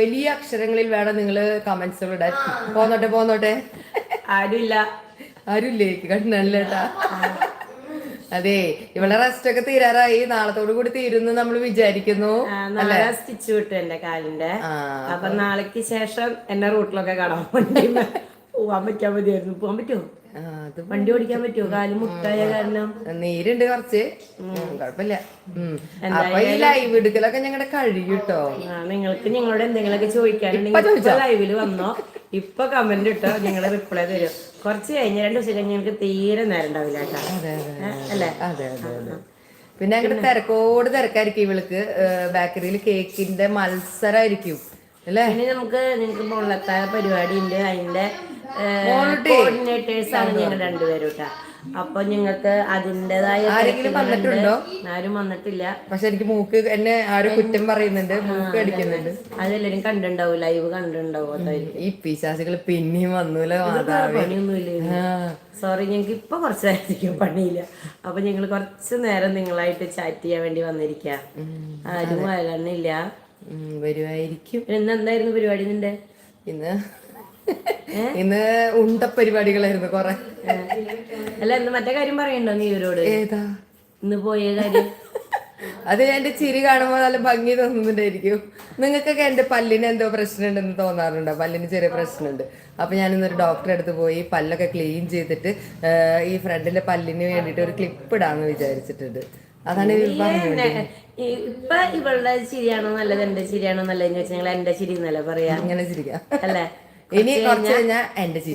വലിയ അക്ഷരങ്ങളിൽ വേണം നിങ്ങൾ കമന്റ്സുകൾ ഇടാൻ. പോന്നോട്ടെ പോന്നോട്ടെ. ആരുമില്ല ആരുമില്ലേ കണ്ണല്ലേട്ടാ അതെ ഇവളെ റെസ്റ്റ് ഒക്കെ തീരാറായി. നാളത്തോടു കൂടി തീരുന്നു നമ്മൾ വിചാരിക്കുന്നു. സ്റ്റിച്ച് വിട്ടു എന്റെ കാലിന്റെ. അപ്പൊ നാളേക്ക് ശേഷം എന്നെ റൂട്ടിലൊക്കെ കാണാൻ പോവാൻ പറ്റാൻ മതിയായിരുന്നു. പോവാൻ പറ്റുമോ വണ്ടി ഓടിക്കാൻ പറ്റുമോ? കാൽ മുട്ടായ കാരണം. നീരുണ്ട് കുറച്ച്. കുഴപ്പമില്ല. അപ്പൊ ഈ ലൈവ് എടുക്കലൊക്കെ ഞങ്ങളുടെ കഴിയൂട്ടോ? നിങ്ങൾക്ക് നിങ്ങളോട് എന്തെങ്കിലുമൊക്കെ ചോദിക്കാനുണ്ടെങ്കിൽ ലൈവിൽ വന്നോ. ഇപ്പൊ കമന്റ് ഇട്ടോ നിങ്ങളെ റിപ്ലൈ തരും. കുറച്ച് കഴിഞ്ഞ രണ്ട് ദിവസം കഴിഞ്ഞ് ഞങ്ങൾക്ക് തീരെ നേരം ഉണ്ടാവില്ല അല്ലേ? അതെ അതെ അതെ. പിന്നെ അങ്ങനെ തിരക്കോട് തിരക്കായിരിക്കും ഇവൾക്ക് ബേക്കറിയിൽ കേക്കിന്റെ മത്സരമായിരിക്കും അല്ലേ? പിന്നെ നമുക്ക് നിങ്ങൾക്ക് മുള്ളത്തായ പരിപാടി ഉണ്ട് അതിന്റെ കോർഡിനേറ്റേഴ്സ് ആണ് ഞങ്ങൾ രണ്ടുപേരും കേട്ടോ അപ്പൊ നിങ്ങൾക്ക് അതിന്റെതായ ആരെങ്കിലും വന്നിട്ടുണ്ടോ? ആരും വന്നിട്ടില്ല. പക്ഷെ എനിക്ക് മൂക്ക് എന്നെ ആരും കുറ്റം പറയുന്നുണ്ട്. മൂക്ക് അടിക്കുന്നുണ്ട്. അതെല്ലാരും കണ്ടിണ്ടാവും ലൈവ് കണ്ടിണ്ടാവും ഈ പിശാസികൾ പിന്നെയും വന്നൂല പണിയൊന്നുമില്ല സോറി ഞങ്ങൾക്ക് ഇപ്പൊ കുറച്ചായിരിക്കും പണിയില്ല. അപ്പൊ ഞങ്ങൾ കുറച്ച് നേരം നിങ്ങളായിട്ട് ചാറ്റ് ചെയ്യാൻ വേണ്ടി വന്നിരിക്കുക ആരും വരണില്ല വരുവായിരിക്കും. വരുമായിരിക്കും ഇന്ന് എന്തായിരുന്നു പരിപാടി നിന്റെ? ഇന്ന് ഇന്ന് ഉണ്ട പരിപാടികളായിരുന്നു കൊറേ അല്ല ഇന്ന് മറ്റേ കാര്യം പറയണ്ടോ നീ ഇവരോട് ഏതാ? ഇന്ന് പോയ കാര്യം? അത് എന്റെ ചിരി കാണുമ്പോൾ നല്ല ഭംഗി തോന്നുന്നുണ്ടായിരിക്കും. നിങ്ങൾക്കൊക്കെ എന്റെ പല്ലിന് എന്തോ പ്രശ്നമുണ്ടെന്ന് തോന്നാറുണ്ടോ? പല്ലിന് ചെറിയ പ്രശ്നമുണ്ട്. അപ്പൊ ഞാൻ ഇന്നൊരു ഡോക്ടറെ അടുത്ത് പോയി പല്ലൊക്കെ ക്ലീൻ ചെയ്തിട്ട് ഈ ഫ്രണ്ടിന്റെ പല്ലിന് വേണ്ടിട്ട് ഒരു ക്ലിപ്പ് ഇടാന്ന് വിചാരിച്ചിട്ടുണ്ട്. അതാണ് ഇപ്പൊ ഇവളുടെ ചിരിയാണോ നല്ലത്? എന്റെ ചിരിയാണോ നല്ലതെന്ന് വെച്ചാൽ ഞങ്ങൾ എന്റെ ചിരി എന്നല്ലേ പറയാ? അങ്ങനെ ചിരിക്കാം. അല്ലേ? ഇനി കുറച്ച് കഴിഞ്ഞാൽ എന്റെ ചിരി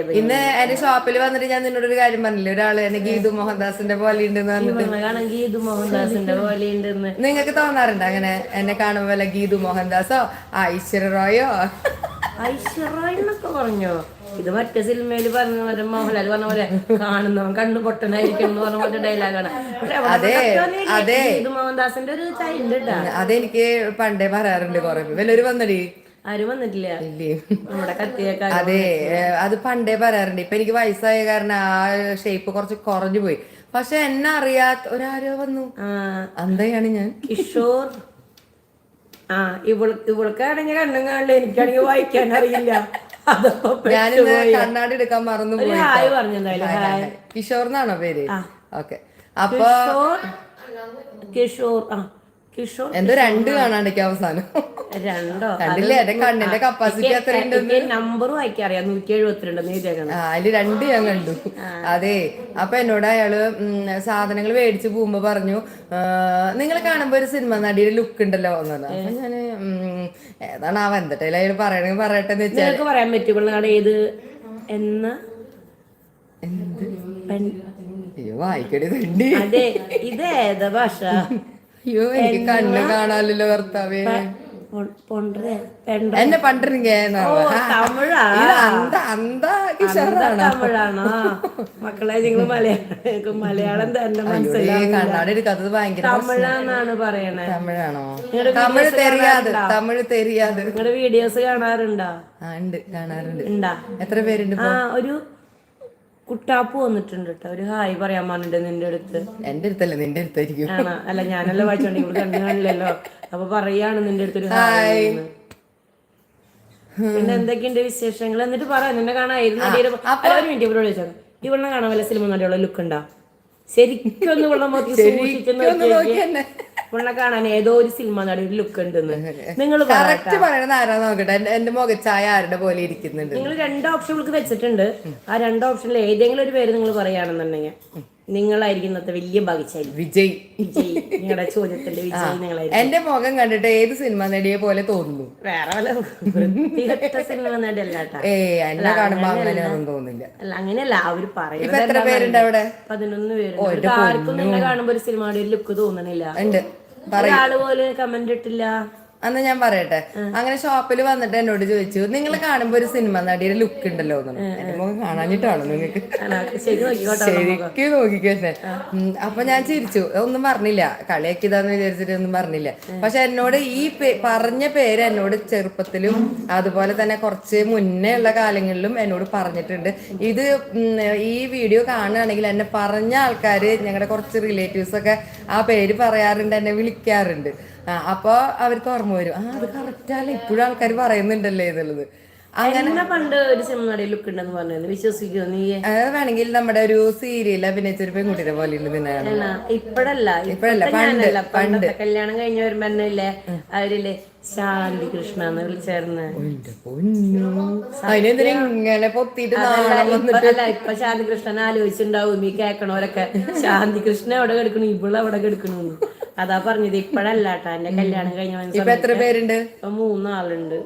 പറ്റി ഇന്ന് എന്റെ ഷോപ്പിൽ വന്നിട്ട് ഞാൻ നിന്നോട് ഒരു കാര്യം പറഞ്ഞില്ലേ? ഒരാൾ എന്നെ ഗീതു മോഹൻദാസിന്റെ പോലെ ഉണ്ടെന്ന് പറഞ്ഞിട്ട്. ഇവളാണെങ്കിൽ ഗീതു മോഹൻദാസിന്റെ പോലെ ഉണ്ടെന്ന് നിങ്ങൾക്ക് തോന്നാറുണ്ട് അങ്ങനെ എന്നെ കാണുമ്പോ വല്ല ഗീതു മോഹൻദാസോ ഐശ്വര്യ റോയോ? ഐശ്വര്യ എന്നൊക്കെ പറഞ്ഞോ? ഇത് മറ്റേ സിനിമയിൽ പറഞ്ഞ പോലെ മോഹൻലാൽ പറഞ്ഞ പോലെ കാണുന്നവൻ കണ്ണു പൊട്ടനായിരിക്കും എന്ന് പറഞ്ഞ പോലെ ഡയലോഗാണ് അതെ, അതെ. ഇത് മോഹൻദാസിന്റെ ഒരു ചൈൽഡ് അതെനിക്ക് പണ്ടേ പറയാറുണ്ട് കൊറേ വല്ലൊരു വന്നടി? ആരും വന്നിട്ടില്ല. നമ്മുടെ അതെ അത് പണ്ടേ പറയാറുണ്ട്. ഇപ്പൊ എനിക്ക് വയസ്സായ കാരണം ആ ഷേപ്പ് കുറച്ച് കുറഞ്ഞു പോയി. പക്ഷെ എന്നെ അറിയാത്ത ഒരാരോ വന്നു. എന്തായാണ് അന്തയാണ് ഞാൻ. കിഷോർ. ആ ഇവൾ ഇവൾക്കാണെങ്കിൽ കണ്ണും കാണില്ല എനിക്കാണെങ്കിൽ വായിക്കാൻ അറിയില്ല. ഞാൻ ഞാനിന്ന് കണ്ണാടി എടുക്കാൻ മറന്നു പോയി ഹായ് പറഞ്ഞു. കിഷോർ എന്നാണോ പേര്? ഓക്കെ. അപ്പൊ കിഷോർ ആ. കിഷോർ എന്തോ രണ്ട് കാണാണ്ടൊക്കെ അവസാനം. രണ്ടോ? കണ്ടില്ലേ? എന്റെ കണ്ണിന്റെ കപ്പാസിറ്റി അത്ര നമ്പറും അറിയാം നൂറ്റി എഴുപത്തിരണ്ട് അതിൽ രണ്ട് ഞാൻ കണ്ടു. അതെ. അപ്പൊ എന്നോട് അയാൾ സാധനങ്ങൾ മേടിച്ചു പോകുമ്പോ പറഞ്ഞു നിങ്ങൾ കാണുമ്പോ ഒരു സിനിമ നടിയുടെ ലുക്ക് ഉണ്ടല്ലോ എന്ന് പറഞ്ഞു. അപ്പൊ ഞാൻ ഏതാണ് ആ എന്തിട്ടല്ലേ അയാൾ പറയണെങ്കിൽ പറയട്ടെ എന്ന് വെച്ചാൽ പറയാൻ പറ്റുള്ളൂ ഏത്? എന്ന? എന്ത്? വായിക്കടി തണ്ടി. അതെ ഇത് ഏതാ ഭാഷ? അയ്യോ എനിക്ക് കണ്ണ് കാണാലല്ലോ ഭർത്താവേ. പൊ- പൊണ്ട്രെ പെണ്ട്ര എന്നെ തമിഴാണോ. മക്കളെ നിങ്ങൾ മലയാളം മലയാളം തന്നെ എടുക്കാത്തത് ഭയങ്കര തമിഴാന്നാണ് പറയണേ. തമിഴാണോ? തമിഴ് തെരിയാത് തമിഴ് തെരിയാത്. നിങ്ങളുടെ വീഡിയോസ് കാണാറുണ്ടോ? ആ ഉണ്ട്. കാണാറുണ്ട്. എത്ര പേരുണ്ട് ആ ഒരു കുട്ടാപ്പ് വന്നിട്ടുണ്ട് കേട്ടോ ഒരു ഹായ് പറയാൻ പറഞ്ഞിട്ട് നിന്റെ അടുത്ത്. എന്റെ അടുത്തല്ല നിന്റെ അടുത്തായിരിക്കും. ആണോ? അല്ല ഞാനല്ല വായിച്ചോണ്ട് ഇവിടെ അപ്പൊ പറയാണ് നിന്റെ അടുത്തൊരു ഹായ്. പിന്നെ എന്തൊക്കെയുണ്ട് വിശേഷങ്ങൾ എന്നിട്ട് പറ നിന്നെ കാണായിരുന്നു ഒരു മിനിറ്റ് ഇവളെ കാണാൻ വല്ല സിനിമ നടിയുള്ള ലുക്ക് ഉണ്ടോ? ശരിക്കും ഒന്ന് വെള്ളം നോക്കി സൂക്ഷിച്ചെന്ന് ഇവളെ കാണാൻ ഏതോ ഒരു സിനിമ നടി ഒരു ലുക്ക് ഉണ്ടെന്ന്. നിങ്ങൾ കറക്റ്റ് പറയണത് ആരാ നോക്കട്ടെ? എന്റെ എന്റെ മുഖച്ചായ ആരുടെ പോലെ ഇരിക്കുന്നുണ്ട്? നിങ്ങൾ രണ്ട് ഓപ്ഷൻ വെച്ചിട്ടുണ്ട്. ആ രണ്ട് ഓപ്ഷനിൽ ഏതെങ്കിലും ഒരു പേര് നിങ്ങൾ പറയുകയാണെന്നുണ്ടെങ്കിൽ. നിങ്ങളായിരിക്കും ഇന്നത്തെ വലിയ ഭാഗ്യശാലി. വിജയ്. വിജയ്. നിങ്ങളുടെ ചോദ്യത്തിന്റെ വിജയ് നിങ്ങളായിരിക്കും. എന്റെ മുഖം കണ്ടിട്ട് ഏത് സിനിമ നടിയെ പോലെ തോന്നുന്നു? വേറെ വല്ല വൃത്തികെട്ട സിനിമ നടിയല്ല കേട്ടാ. ഏ എന്നെ കാണുമ്പോ അങ്ങനെയൊന്നും തോന്നില്ല അല്ല അങ്ങനെയല്ല. അവർ പറയുന്നത് എത്ര പേരുണ്ട് അവിടെ? പതിനൊന്ന് പേരുണ്ട്. ആർക്കും നിന്നെ കാണുമ്പോ ഒരു സിനിമയുടെ ഒരു ലുക്ക് തോന്നണില്ല. ഒരാൾ പോലെ കമന്റ് ഇട്ടില്ല. അന്ന് ഞാൻ പറയട്ടെ അങ്ങനെ ഷോപ്പിൽ വന്നിട്ട് എന്നോട് ചോദിച്ചു നിങ്ങൾ കാണുമ്പോ ഒരു സിനിമ നടിയുടെ ലുക്ക് ഉണ്ടല്ലോ എന്റെ മുഖം നോക്കിക്കേ നിങ്ങൾക്ക്? നോക്കിക്കോട്ടെ ശരിക്കും നോക്കിക്കന്നെ അപ്പൊ ഞാൻ ചിരിച്ചു. ഒന്നും പറഞ്ഞില്ല. കളിയാക്കിയതാന്ന് വിചാരിച്ചിട്ട് ഒന്നും പറഞ്ഞില്ല. പക്ഷെ എന്നോട് ഈ പറഞ്ഞ പേര് എന്നോട് ചെറുപ്പത്തിലും അതുപോലെ തന്നെ കുറച്ച് മുന്നേ ഉള്ള കാലങ്ങളിലും എന്നോട് പറഞ്ഞിട്ടുണ്ട്. ഇത് ഈ വീഡിയോ കാണുകയാണെങ്കിൽ എന്നെ പറഞ്ഞ ആൾക്കാര് ഞങ്ങളുടെ കുറച്ച് റിലേറ്റീവ്സ് ഒക്കെ ആ പേര് പറയാറുണ്ട് എന്നെ വിളിക്കാറുണ്ട്. അപ്പൊ അവർക്ക് ഓർമ്മ വരും. ആ അത് കറക്റ്റല്ലേ ഇപ്പോഴും ആൾക്കാർ പറയുന്നുണ്ടല്ലേ എന്നുള്ളത്. അങ്ങനെ പണ്ട് ഒരു സിനിമയുടെ ലുക്ക് ഉണ്ടെന്ന് പറഞ്ഞു നീ? വേണമെങ്കിൽ നമ്മുടെ ഒരു സീരിയൽ അഭിനയിച്ചൊരു പെൺകുട്ടിയുടെ പോലെ ഉണ്ട് പിന്നെ. എന്നാ, ഇപ്പഴല്ല. ഇപ്പഴല്ല, പണ്ട് പണ്ട്, കല്യാണം കഴിഞ്ഞ വരുമ്പോ തന്നെ ഇല്ലേ അവരില്ലേ ശാന്തി കൃഷ്ണ എന്ന് വിളിച്ചായിരുന്നു. ഇങ്ങനെ പൊത്തിട്ട് ഇപ്പൊ- ശാന്തി കൃഷ്ണൻ ആലോചിച്ചിണ്ടാവും ഈ കേക്കണോരൊക്കെ ശാന്തി കൃഷ്ണ എവിടെ കിടക്കണു? ഇവിടെ കിടക്കണു? അതാ പറഞ്ഞത് ഇപ്പഴല്ല കേട്ടാ എന്റെ കല്യാണം കഴിഞ്ഞ എത്ര പേരുണ്ട്? ഇപ്പൊ മൂന്നാളുണ്ട്.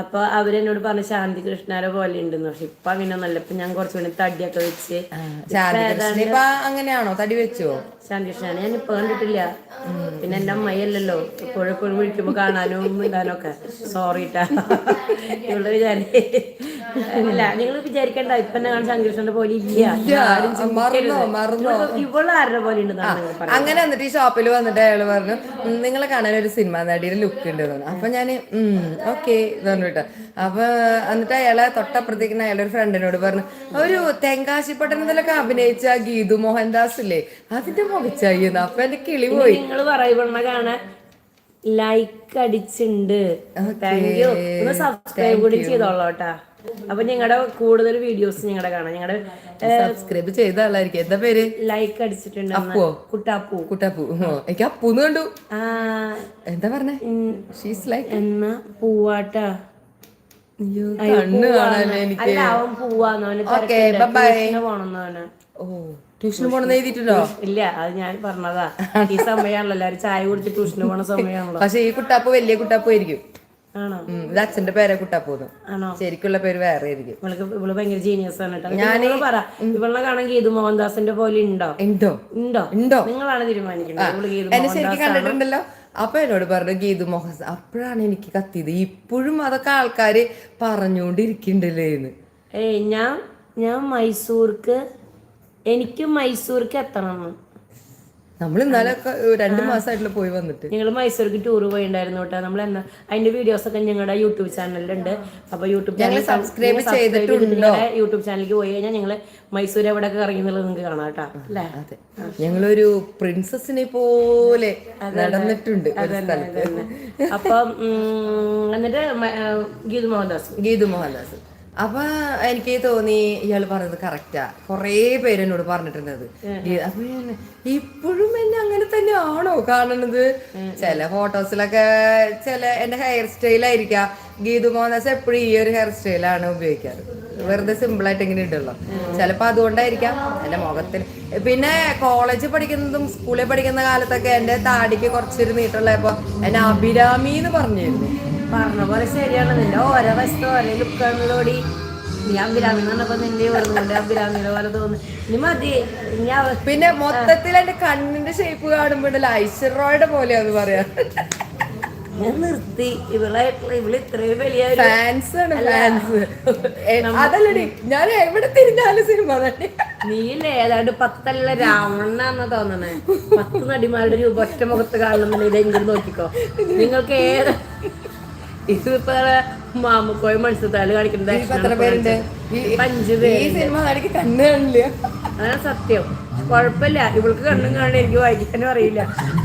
അപ്പൊ അവരെന്നോട് പറഞ്ഞ ശാന്തി കൃഷ്ണരെ പോലെ ഉണ്ടെന്ന്. പക്ഷെ ഇപ്പൊ അങ്ങനെ നല്ല ഇപ്പൊ ഞാൻ കുറച്ചുകൂടി തടിയൊക്കെ വെച്ച് അങ്ങനെയാണോ? തടി വെച്ചോ? ശാന്തി കൃഷ്ണനെ ഞാൻ ഇപ്പൊ കണ്ടിട്ടില്ല. പിന്നെ എന്റെ അമ്മയല്ലല്ലോ. ഇപ്പോഴെപ്പോഴും വിളിക്കുമ്പോ കാണാനും ഇടാനും ഒക്കെ സോറിട്ടാ ഇവിടെ വിചാരി അല്ല നിങ്ങൾ വിചാരിക്കേണ്ട ഇപ്പൊ ശാന്തികൃഷ്ണന്റെ പോലെ ഇല്ല. ആരും മറന്നോ മറന്നോ. ഇവൾ ഇവൾ ആരുടെ പോലെ ഉണ്ട് അങ്ങനെ എന്നിട്ട് ഈ ഷോപ്പിൽ വന്നിട്ട് അയാൾ പറഞ്ഞു നിങ്ങളെ കാണാൻ ഒരു സിനിമ നടിയുടെ ലുക്ക് ഉണ്ട് തോന്നുന്നു അപ്പൊ ഞാൻ ഓക്കെ പറഞ്ഞു കേട്ടോ അപ്പൊ എന്നിട്ട് അയാളെ തൊട്ടപ്പുറത്തേക്കുന്ന അയാളെ ഒരു ഫ്രണ്ടിനോട് പറഞ്ഞു ഒരു തെങ്കാശി പട്ടണത്തിലൊക്കെ അഭിനയിച്ച ഗീതു മോഹൻദാസ് ഇല്ലേ? അതിന്റെ മുഖച്ചായിരുന്നു അപ്പൊ എന്റെ കിളി പോയി. നിങ്ങൾ പറയുന്ന കാണാൻ ലൈക്ക് അടിച്ചിട്ടുണ്ട്. താങ്ക് യു ഒന്ന് സബ്സ്ക്രൈബ് കൂടി ചെയ്തോളോട്ടാ അപ്പൊ ഞങ്ങളുടെ കൂടുതൽ വീഡിയോസ് ഞങ്ങളുടെ കാണാം. ഞങ്ങളുടെ സബ്സ്ക്രൈബ് ചെയ്ത ആളായിരിക്കും. എന്താ പേര്? ലൈക്ക് അടിച്ചിട്ടുണ്ട് അപ്പോ കുട്ടാപ്പൂ. കുട്ടാപ്പൂ. എനിക്ക് അപ്പൂന്ന് കണ്ടു. എന്താ പറഞ്ഞേ? ഷീസ് ലൈക്ക് എന്നാ? പൂവാട്ടാ. കണ്ണ് കാണാനേ എനിക്ക്. bye-bye. ട്യൂഷന് പോണെന്ന് അവന്. ഓ ട്യൂഷന് പോണെന്ന് എഴുതിയിട്ടുണ്ടോ? ഇല്ല അത് ഞാൻ പറഞ്ഞതാ. ഈ സമയമാണല്ലോ എല്ലാരും ചായ കുടിച്ച് ട്യൂഷന് പോണ സമയമാണല്ലോ പക്ഷെ ഈ കുട്ടാപ്പ് വലിയ കുട്ടാപ്പ് ആയിരിക്കും. ആണോ? ഇത് അച്ഛന്റെ പേരെ കുട്ടാപ്പൂന്ന് ആണോ? ശരിക്കുള്ള പേര് വേറെ ആയിരിക്കും. ഇവൾക്ക് ഇവൾ ഭയങ്കര ജീനിയസ് ആണ് കേട്ടോ. ഞാൻ പറ ഇവളെ കാണാൻ ഗീതു മോഹൻദാസിന്റെ പോലെ ഉണ്ടോ? ഉണ്ടോ? ഉണ്ടോ? ഉണ്ടോ? നിങ്ങളാണ് തീരുമാനിക്കുന്നത് എന്നെ ശരിക്കും കണ്ടിട്ടുണ്ടല്ലോ. അപ്പൊ എന്നോട് പറഞ്ഞു ഗീതു മോഹൻ അപ്പോഴാണ് എനിക്ക് കത്തിയത്. ഇപ്പോഴും അതൊക്കെ ആൾക്കാര് പറഞ്ഞുകൊണ്ടിരിക്കണ്ടല്ലേ എന്ന്. ഏയ് ഞാൻ ഞാൻ മൈസൂർക്ക് എനിക്ക് മൈസൂർക്ക് എത്തണം നമ്മൾ ഇന്നലെ രണ്ട് മാസമായിട്ടുള്ള പോയി വന്നിട്ട്. ഞങ്ങൾ മൈസൂർക്ക് ടൂർ പോയിണ്ടായിരുന്നു കേട്ടോ നമ്മൾ എന്നാ അതിന്റെ വീഡിയോസ് ഒക്കെ ഞങ്ങളുടെ യൂട്യൂബ് ചാനലിലുണ്ട്. അപ്പൊ യൂട്യൂബ് ചാനൽ സബ്സ്ക്രൈബ് ചെയ്തിട്ടുണ്ടോ? യൂട്യൂബ് ചാനലിലേക്ക് പോയി കഴിഞ്ഞാൽ ഞങ്ങൾ മൈസൂർ എവിടെയൊക്കെ ഇറങ്ങി എന്നുള്ളത് നിങ്ങൾക്ക് കാണാം കേട്ടോ അല്ലേ? ഞങ്ങളൊരു പ്രിൻസസിനെ പോലെ നടന്നിട്ടുണ്ട് അപ്പം എന്നിട്ട് ഗീതു മോഹൻദാസ്. ഗീതു മോഹൻദാസ്. അപ്പൊ എനിക്ക് തോന്നി ഇയാൾ പറഞ്ഞത് കറക്റ്റാ കൊറേ പേര് എന്നോട് പറഞ്ഞിട്ടുണ്ട് അത് അപ്പൊ ഞാൻ ഇപ്പോഴും എന്നെ അങ്ങനെ തന്നെ ആണോ കാണുന്നത് ചില ഫോട്ടോസിലൊക്കെ ചില എന്റെ ഹെയർ സ്റ്റൈൽ ആയിരിക്കാം. ഗീതു മോഹൻദാസ് എപ്പോഴും ഈ ഒരു ഹെയർ സ്റ്റൈലാണ് ഉപയോഗിക്കാറ്. വെറുതെ സിമ്പിൾ ആയിട്ട് ഇങ്ങനെ ഇട്ടുള്ളൂ ചിലപ്പോ അതുകൊണ്ടായിരിക്കാം. എന്റെ മുഖത്തിന് പിന്നെ കോളേജ് പഠിക്കുന്നതും സ്കൂളിൽ പഠിക്കുന്ന കാലത്തൊക്കെ എന്റെ താടിക്ക് കുറച്ചൊരു നീട്ടുള്ളപ്പോ എന്നെ അഭിരാമി എന്ന് പറഞ്ഞിരുന്നു. പറഞ്ഞ പോലെ ശരിയാണ്. നിന്റെ ഓരോ വശത്ത് ഓരോ ലുക്കാണല്ലോടി. നീ എന്ന് പറഞ്ഞപ്പോ നിന്റെ വെറുതെ അഭിരാമിയുടെ പോലെ തോന്നുന്നു ഇനി മതി. പിന്നെ മൊത്തത്തിൽ എന്റെ കണ്ണിന്റെ ഷേപ്പ് കാണുമ്പോഴല്ലോ ഐശ്വര്യയുടെ പോലെയാന്ന് പറയാ. ഞാൻ നിർത്തി. ഇവളെ ഇവൾ ഇത്രയും വലിയ ഒരു ഫാൻസ് ആണ് ഫാൻസ് അതല്ലടി ഞാൻ എവിടെ തിരിഞ്ഞാലും സിനിമ തന്നെ നീല്ലേ ഏതാണ്ട് പത്തല്ല രാവണന്നാന്ന് തോന്നണേ. പത്ത് നടിമാരുടെ രൂപ ഒറ്റ മുഖത്ത് കാണുന്നുണ്ടെങ്കിൽ ഇതെങ്കിലും നോക്കിക്കോ. നിങ്ങൾക്ക് ഏത് ഇതിപ്പോ മാമക്കോയും മത്സ്യത്താൽ കാണിക്കുന്നത് ഈ- സിനിമ നടിക്ക് കണ്ണ് കാണില്ല അതാണ് സത്യം. കുഴപ്പമില്ല. ഇവൾക്ക് കണ്ണും കാണാൻ എനിക്ക് വായിക്കാനും അറിയില്ല.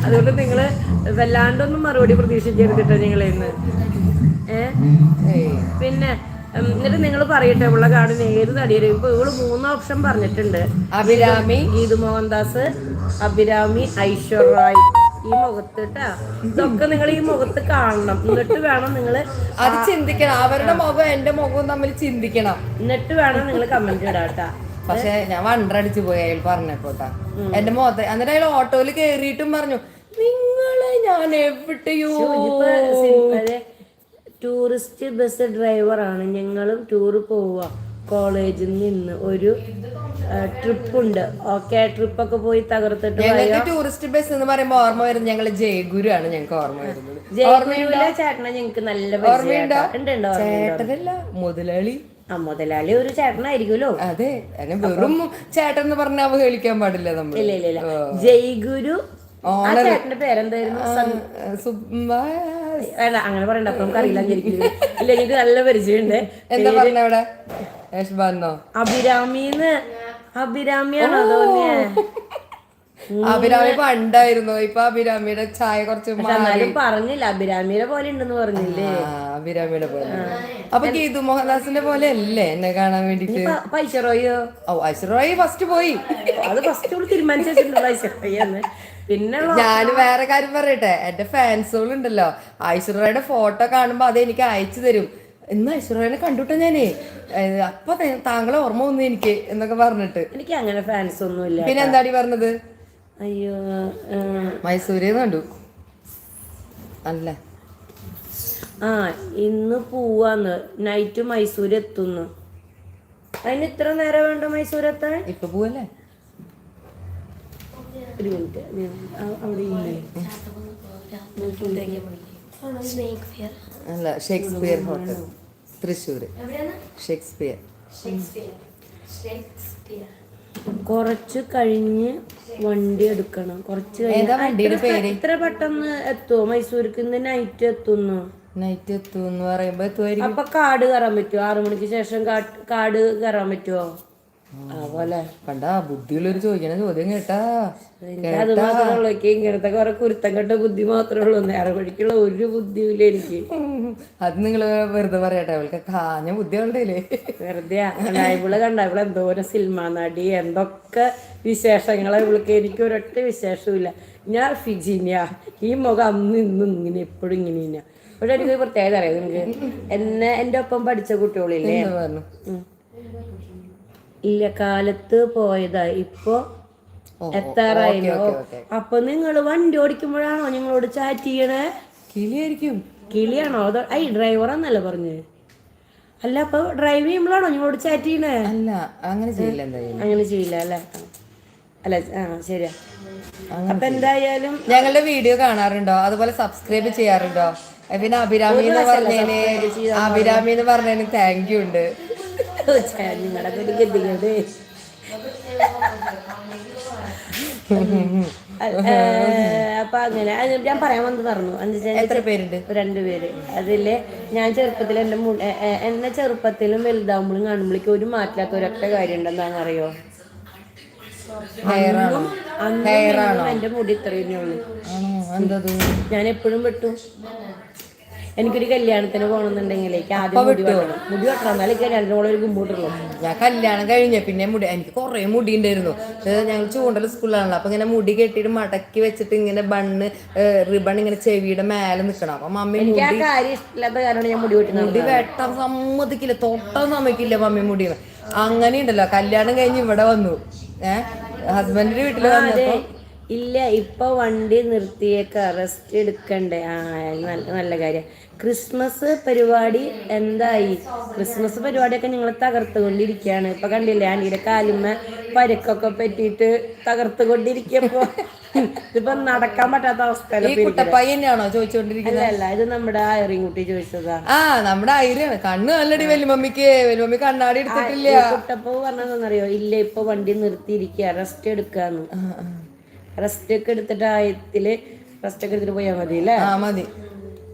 അതുകൊണ്ട് നിങ്ങൾ വല്ലാണ്ടൊന്നും മറുപടി പ്രതീക്ഷിച്ചെടുത്തിട്ടോ നിങ്ങളെ ഇന്ന്. ഏ? പിന്നെ എന്നിട്ട് നിങ്ങൾ പറയട്ടെ ഇവളെ കാണുന്ന ഏത് തടിയും ഇപ്പൊ ഇവൾ മൂന്ന് ഓപ്ഷൻ പറഞ്ഞിട്ടുണ്ട്. അഭിരാമി. ഗീതു മോഹൻദാസ് അഭിരാമി ഐശ്വര്യായി ഈ മുഖത്ത് കേട്ടാ ഇതൊക്കെ നിങ്ങൾ ഈ മുഖത്ത് കാണണം. എന്നിട്ട് വേണം നിങ്ങൾ അത് ചിന്തിക്കണം. അവരുടെ മുഖം എന്റെ മുഖവും തമ്മിൽ ചിന്തിക്കണം. എന്നിട്ട് വേണം നിങ്ങൾ കമന്റ് ഇടാട്ടാ പക്ഷെ ഞാൻ വണ്ടടിച്ചു പോയി അയാൾ പറഞ്ഞപ്പോട്ടാ എന്റെ മുഖത്ത് എന്നിട്ട് അയാൾ ഓട്ടോയിൽ കേറിയിട്ടും പറഞ്ഞു നിങ്ങളെ ഞാൻ എവിടെയോ ടൂറിസ്റ്റ് ബസ് ഡ്രൈവറാണ് ഞങ്ങളും ടൂർ പോവാ. കോളേജിൽ നിന്ന് ഒരു ട്രിപ്പ് ഉണ്ട് ഓക്കെ ട്രിപ്പൊക്കെ പോയി തകർത്തിട്ട് ഞങ്ങൾക്ക് ടൂറിസ്റ്റ് ബസ് എന്ന് പറയുമ്പോൾ ഓർമ്മ വരുന്നത് ഞങ്ങൾ ജയഗുരു ആണ് ഞങ്ങൾക്ക് ഓർമ്മ വരുന്നത്. ജയഗുരുവിലെ ചേട്ടനെ ഞങ്ങൾക്ക് നല്ല ഉണ്ട് ചേട്ടനല്ല മുതലാളി. ആ മുതലാളി ഒരു ചേട്ടനായിരിക്കുമല്ലോ. അതെ വെറും ചേട്ടൻ എന്ന് പറഞ്ഞാൽ അവഹേളിക്കാൻ പാടില്ല നമ്മൾ ഇല്ല ഇല്ല ഇല്ല. ജയ്ഗുരു ചേട്ടന്റെ പേരെന്തായിരുന്നു? അല്ല അങ്ങനെ പറയണ്ട അപ്പൊ നമുക്ക് അറിയില്ല ശരിക്കും ഇല്ല എനിക്ക് നല്ല പരിചയമുണ്ട്. എന്താ പറഞ്ഞ അഭിരാമിന്ന്. അഭിരാമിയാണോ തോന്നിയേ അഭിരാമി പണ്ടായിരുന്നു. ഇപ്പൊ അഭിരാമിയുടെ ചായ കുറച്ച് എന്നാലും പറഞ്ഞില്ല. അഭിരാമിയുടെ പോലെ ഉണ്ടെന്ന് പറഞ്ഞില്ലേ? അഭിരാമിയുടെ പോലെ. അപ്പൊ ഗീതു മോഹൻദാസിന്റെ പോലെ അല്ലേ എന്നെ കാണാൻ വേണ്ടിട്ട്? പൈസ ഓ ഐശ്വര്യ ഫസ്റ്റ് പോയി. അത് ഫസ്റ്റ് വെച്ചിട്ടുണ്ട് പിന്നെ ഞാൻ വേറെ കാര്യം പറയട്ടെ. എന്റെ ഫാൻസുകൾ ഉണ്ടല്ലോ ഐശ്വര്യയുടെ ഫോട്ടോ കാണുമ്പോ അത് എനിക്ക് അയച്ചു തരും. ഇന്ന് ഐശ്വര്യനെ കണ്ടുട്ടോ ഞാനേ. അപ്പൊ താങ്കളെ ഓർമ്മ വന്നു എനിക്ക് എന്നൊക്കെ പറഞ്ഞിട്ട്. എനിക്ക് അങ്ങനെ ഫാൻസ് ഒന്നുമില്ല പിന്നെ എന്താടി പറഞ്ഞത്? അയ്യോ ആ, മൈസൂര് കണ്ടു. അല്ല? ആ ഇന്ന് പോവാന്ന്. നൈറ്റ് മൈസൂർ എത്തുന്നു. അതിന് ഇത്ര നേരം വേണ്ട മൈസൂർ എത്താൻ? ഇപ്പൊ പോവല്ലേ? ഒരു മിനിറ്റ്. അവിടെ ഇല്ലേ? സ്നേക്ക് അല്ല Shakespeare hotel Thrissur. Shakespeare. Shakespeare. Shakespeare. കുറച്ച് കഴിഞ്ഞ് വണ്ടി എടുക്കണം. കുറച്ച് എത്ര പെട്ടെന്ന് എത്തുമോ മൈസൂർക്ക് ഇന്ന് നൈറ്റ് എത്തുന്നു. നൈറ്റ് എത്തും എന്ന് പറയുമ്പോ അപ്പൊ കാട് കയറാൻ പറ്റുമോ ആറു മണിക്ക് ശേഷം കാട് കയറാൻ പറ്റുമോ അതുപോലെ കണ്ടാ ബുദ്ധിയുള്ളൊരു ചോദിക്കണ ചോദ്യം കേട്ടാ. അത് മാത്രമേ ഉള്ളൂ. ഇങ്ങനത്തെ കുറെ കുരുത്തം കെട്ട ബുദ്ധി മാത്രമേ ഉള്ളൂ. നേരെ വഴിക്കുള്ള ഒരു ബുദ്ധിയില്ല എനിക്ക്. അത് നിങ്ങൾ വെറുതെ പറയട്ടെ. അവൾക്ക് കാഞ്ഞ ബുദ്ധി ഉണ്ടല്ലേ വെറുതെ ഇവൾ കണ്ട ഇവൾ എന്തോരം സിനിമ നടി എന്തൊക്കെ വിശേഷങ്ങളെ ഇവൾക്ക്. എനിക്ക് ഒരൊറ്റ വിശേഷവും ഞാൻ ഫിജിനിയ. ഈ മുഖം അന്ന് ഇന്നും ഇങ്ങനെ എപ്പോഴും ഇങ്ങനെ തന്നെയാ. പക്ഷെ എനിക്ക് പ്രത്യേകത അറിയാം നിങ്ങൾക്ക് എന്നെ എന്റെ ഒപ്പം പഠിച്ച കുട്ടികളില്ലേ. ഇല്ല കാലത്ത് പോയതാ. ഇപ്പൊ എത്താറായില്ലോ? അപ്പൊ നിങ്ങൾ വണ്ടി ഓടിക്കുമ്പോഴാണോ ഞങ്ങളോട് ചാറ്റ് ചെയ്യണേ? കിളിയായിരിക്കും. കിളിയാണോ? അതോ ഐ ഡ്രൈവറാന്നല്ല പറഞ്ഞേ? അല്ല അപ്പൊ ഡ്രൈവ് ചെയ്യുമ്പോഴാണോ ഞങ്ങളോട് ചാറ്റ് ചെയ്യണേ? അല്ല അങ്ങനെ ചെയ്യില്ല അങ്ങനെ ചെയ്യില്ല അല്ലേ? അല്ല ആ ശരിയാ. അപ്പൊ എന്തായാലും ഞങ്ങളുടെ വീഡിയോ കാണാറുണ്ടോ? അതുപോലെ സബ്സ്ക്രൈബ് ചെയ്യാറുണ്ടോ? പിന്നെ അഭിരാമി എന്ന് പറഞ്ഞതിന് അഭിരാമി എന്ന് പറഞ്ഞതിന് താങ്ക് യു ഉണ്ട്. നിങ്ങളുടെ ഒരു ഗതികേട് ഏ, അപ്പൊ അങ്ങനെ ഞാൻ പറയാൻ വന്ന് പറഞ്ഞു എത്ര പേരുണ്ട്? രണ്ടുപേര്. അതിൽ ഞാൻ ചെറുപ്പത്തിൽ എന്റെ എന്നെ ചെറുപ്പത്തിലും വലുതാവുമ്പോഴും കാണുമ്പോഴേക്കും ഒരു മാറ്റില്ലാത്ത ഒരൊറ്റ കാര്യം ഉണ്ടെന്നാണ് അറിയോ എന്റെ മുടി ഇത്രയേ ഞാൻ എപ്പോഴും വെട്ടു. എനിക്കൊരു കല്യാണത്തിന് പോകണമെന്നുണ്ടെങ്കിലേക്ക് ആദ്യം മുടി വെട്ടണം. മുടി വെട്ടണം. എന്നാലും കല്യാണത്തിന് പോലെ ഒരു കുമ്പൂട്ടുള്ളൂ ഞാൻ കല്യാണം കഴിഞ്ഞ. പിന്നെ മുടി എനിക്ക് കുറേ മുടി ഉണ്ടായിരുന്നു ഞങ്ങൾ ചൂണ്ടൽ സ്കൂളിലാണല്ലോ. അപ്പൊ ഇങ്ങനെ മുടി കെട്ടിയിട്ട് മടക്കി വെച്ചിട്ട് ഇങ്ങനെ ബണ്ണ് റിബൺ ഇങ്ങനെ ചെവിയുടെ മേലെ നിക്കണം. അപ്പൊ മമ്മി മുടി മുടി വെട്ടാൻ സമ്മതിക്കില്ല. തൊട്ടാൻ സമ്മതിക്കില്ല മമ്മി മുടി. അങ്ങനെ ഉണ്ടല്ലോ കല്യാണം കഴിഞ്ഞ് ഇവിടെ വന്നു. ഏഹ് ഹസ്ബൻഡിന്റെ വീട്ടിൽ വന്നപ്പോ ഇല്ല ഇപ്പൊ വണ്ടി നിർത്തിയേക്ക്. റെസ്റ്റ് എടുക്കണ്ടേ? ആ നല്ല നല്ല കാര്യം. ക്രിസ്മസ് പരിപാടി എന്തായി? ക്രിസ്മസ് പരിപാടിയൊക്കെ ഞങ്ങൾ തകർത്തുകൊണ്ടിരിക്കുകയാണ് ഇപ്പൊ കണ്ടില്ലേ ആന്റിയുടെ കാലുമ്മ പരുക്കൊക്കെ പറ്റിയിട്ട് തകർത്തുകൊണ്ടിരിക്കുമ്പോ ഇതിപ്പോ നടക്കാൻ പറ്റാത്ത അവസ്ഥ ഈ കുട്ടപ്പായി തന്നെയാണോ ചോദിച്ചുകൊണ്ടിരിക്കുന്നത്? അല്ല ഇത് നമ്മുടെ ആയറിയും കുട്ടി ചോദിച്ചതാ. ആ നമ്മുടെ ഐരാണ് കണ്ണ് നല്ലടി വല്യമ്മക്ക് വല്യമ്മ കണ്ണാടി എടുത്തിട്ടില്ല. കുട്ടപ്പോ പറഞ്ഞതെന്നറിയോ? ഇല്ല ഇപ്പൊ വണ്ടി നിർത്തിയിരിക്കുക റെസ്റ്റ് എടുക്കാന്ന്. റെസ്റ്റ് ഒക്കെ എടുത്തിട്ട് ആയത്തിൽ റെസ്റ്റ് ഒക്കെ എടുത്തിട്ട് പോയാൽ മതി അല്ലേ ആ മതി.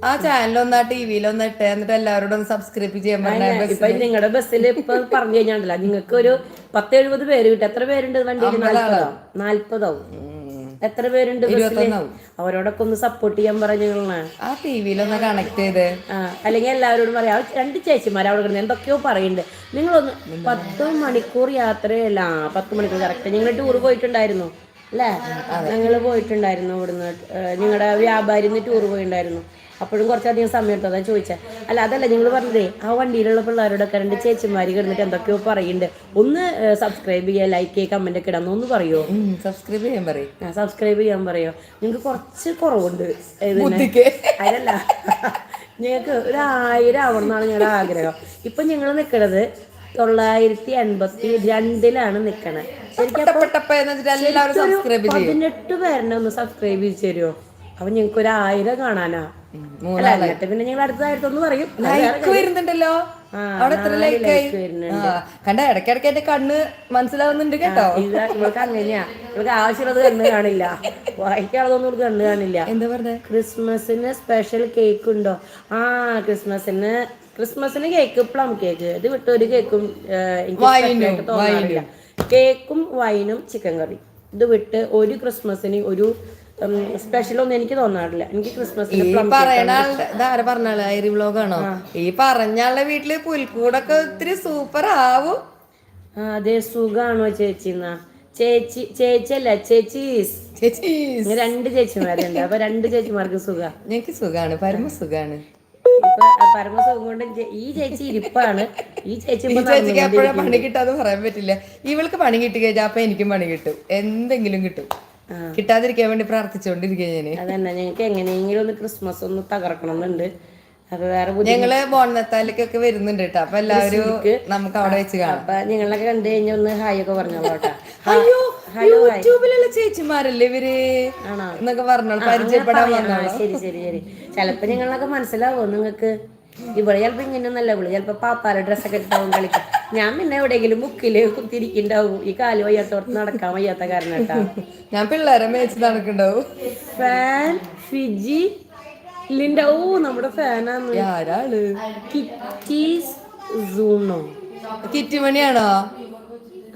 ആ ചാനൽ ഒന്നാ ടി വിയിൽ ഇട്ടേ എന്നിട്ട് എല്ലാവരോടും ഒന്ന് സബ്സ്ക്രൈബ് ചെയ്യാൻ പറഞ്ഞ ഇപ്പൊ നിങ്ങളുടെ ബസ്സിൽ ഇപ്പൊ പറഞ്ഞു കഴിഞ്ഞാണ്ടല്ല നിങ്ങൾക്ക് ഒരു പത്ത് എഴുപത് പേര് കിട്ടും എത്ര പേരുണ്ട് വണ്ടിയിൽ നാല്പതാവും. നാല്പതാവും എത്ര പേരുണ്ട് ബസ്സിൽ അവരോടൊക്കെ ഒന്ന് സപ്പോർട്ട് ചെയ്യാൻ പറഞ്ഞു ആ ടി വിയിലൊന്ന് കണക്ട് ചെയ്ത്. ആ അല്ലെങ്കിൽ എല്ലാവരോടും പറയാം. ആ രണ്ട് ചേച്ചിമാർ അവിടെ കിടന്ന് എന്തൊക്കെയോ പറയുന്നുണ്ട് നിങ്ങളൊന്ന് പത്ത് മണിക്കൂർ യാത്രയല്ല ആ പത്ത് മണിക്കൂർ. കറക്റ്റ്. നിങ്ങൾ ടൂർ പോയിട്ടുണ്ടായിരുന്നു? അല്ലേ? ഞങ്ങൾ പോയിട്ടുണ്ടായിരുന്നു ഇവിടുന്ന്. നിങ്ങളുടെ വ്യാപാരിന്ന് ടൂർ പോയിണ്ടായിരുന്നു. അപ്പോഴും കുറച്ചധികം സമയം എടുത്തു അതാ ചോദിച്ചത് അല്ല അതല്ല നിങ്ങൾ പറഞ്ഞതേ ആ വണ്ടിയിലുള്ള പിള്ളേരോടൊക്കെ രണ്ട് ചേച്ചിമാര് കിടന്നിട്ട് എന്തൊക്കെയോ പറയുന്നുണ്ട് ഒന്ന് സബ്സ്ക്രൈബ് ചെയ്യുക ലൈക്ക് ചെയ്യുക കമന്റ് ഒക്കെ ഇടാന്ന് ഒന്ന് പറയുമോ സബ്സ്ക്രൈബ് ചെയ്യാൻ പറയും. സബ്സ്ക്രൈബ് ചെയ്യാൻ പറയോ? നിങ്ങൾക്ക് കുറച്ച് കുറവുണ്ട്. അതല്ല ഞങ്ങൾക്ക് ഒരു ആയിരം ആവണമെന്നാണ് ഞങ്ങളുടെ ആഗ്രഹം. ഇപ്പൊ ഞങ്ങൾ നിൽക്കുന്നത് തൊള്ളായിരത്തി എൺപത്തി രണ്ടിലാണ് നിൽക്കണത് ശരിക്കും ചെയ്യും. പതിനെട്ട് പേരെന്നെ ഒന്ന് സബ്സ്ക്രൈബ് ചെയ്ത് തരുമോ അപ്പൊ ഞങ്ങൾക്ക് ഒരു ആയിരം കാണാനാ അല്ല എന്നിട്ട് പിന്നെ ഞങ്ങൾ അടുത്ത ആയിരത്തൊന്ന് പറയും. ലൈക്ക് വരുന്നുണ്ടല്ലോ. അവിടെ എത്ര ലൈക്ക് ആയി? like വരുന്നുണ്ട്. ആ കണ്ട ഇടയ്ക്കിടയ്ക്ക് എന്റെ കണ്ണ് മനസ്സിലാവുന്നുണ്ട് കേട്ടോ. ഇത് ഇവൾക്ക് അങ്ങനെയാ. ഇവൾക്ക് ആവശ്യമുള്ളത് കണ്ണ് കാണില്ല. വായിക്കാനുള്ളതൊന്നും ഇവൾക്ക് കണ്ണ് കാണില്ല. എന്താ പറഞ്ഞ ക്രിസ്മസിന് സ്പെഷ്യൽ കേക്ക് ഉണ്ടോ? ആ ക്രിസ്മസിന് ക്രിസ്മസിന് കേക്ക് പ്ലം കേക്ക് ഇത് വിട്ട് ഒരു കേക്കും എനിക്ക് തോന്നാറില്ല. കേക്കും വൈനും ചിക്കൻ കറി ഇത് വിട്ട് ഒരു ക്രിസ്മസിന് ഒരു സ്പെഷ്യൽ ഒന്നും എനിക്ക് തോന്നാറില്ല. എനിക്ക് ഈ ക്രിസ്മസിന് പറയണ ആരെ ഇതാരെ പറഞ്ഞ ആൾ? ഐറി വ്ലോഗാണോ ഈ പറഞ്ഞാളുടെ വീട്ടിലെ പുൽക്കൂടൊക്കെ ഒത്തിരി സൂപ്പർ ആവും. അതെ സുഖാണോ ചേച്ചി എന്നാ? ചേച്ചി ചേച്ചി അല്ല ചേച്ചീസ്. ചേച്ചി ഇങ്ങനെ രണ്ട് ചേച്ചിമാരുണ്ട്. അപ്പൊ രണ്ട് ചേച്ചിമാർക്ക് സുഖ. എനിക്ക് സുഖാണ് പരമ സുഖാണ്. പരമസുഖം കൊണ്ട് ഈ ചേച്ചി ഇരിപ്പാണ്. ഈ ചേച്ചി ചേച്ചിക്ക് എപ്പോഴാ പണി കിട്ടാന്ന് പറയാൻ പറ്റില്ല. ഇവൾക്ക് പണി കിട്ടി കഴിഞ്ഞാൽ അപ്പൊ എനിക്കും പണി കിട്ടും. എന്തെങ്കിലും കിട്ടും. കിട്ടാതിരിക്കാൻ വേണ്ടി പ്രാർത്ഥിച്ചുകൊണ്ടിരിക്കുക ഞാൻ. അതന്നെ ഞങ്ങൾക്ക് എങ്ങനെയെങ്കിലും ഒന്ന് ക്രിസ്മസ് ഒന്ന് തകർക്കണം എന്നുണ്ട് അപ്പൊ വേറെ ഞങ്ങൾ ബോൺനത്താലിക്കൊക്കെ വരുന്നുണ്ട് കേട്ടോ. അപ്പൊ എല്ലാവരും നമുക്ക് അവിടെ വെച്ച് കാണാം. അപ്പൊ നിങ്ങളൊക്കെ കണ്ടു കഴിഞ്ഞാൽ ഒന്ന് ഹായ് ഒക്കെ പറഞ്ഞോളൂ കേട്ടോ അയ്യോ യൂട്യൂബിലുള്ള ചേച്ചിമാരല്ലേ ഇവർ? എന്നൊക്കെ പറഞ്ഞോ പരിചയപ്പെടാൻ ശരി ശരി ശരി. ചിലപ്പോ നിങ്ങളൊക്കെ മനസ്സിലാവോ നിങ്ങക്ക് ഇവിടെ ചിലപ്പോ ഇങ്ങനെയൊന്നല്ല വിളി ചിലപ്പോ പാപ്പാല ഡ്രസ്സൊക്കെ ഇട്ടാവും കളിക്കും. ഞാൻ പിന്നെ എവിടെയെങ്കിലും ബുക്കിൽ കുത്തിരിക്കുണ്ടാവും ഈ കാൽ വയ്യാത്തോർത്ത് നടക്കാൻ വയ്യാത്ത കാരണം കേട്ടാ. ഞാൻ പിള്ളേരെ മേച്ച് നടക്കണ്ടാവും. ഫാൻ ഫിജി ലിൻഡ ഓ നമ്മുടെ ഫാനാന്ന് ആരാൾ കിറ്റിസ് സൂണോ കിറ്റുമണിയാണോ?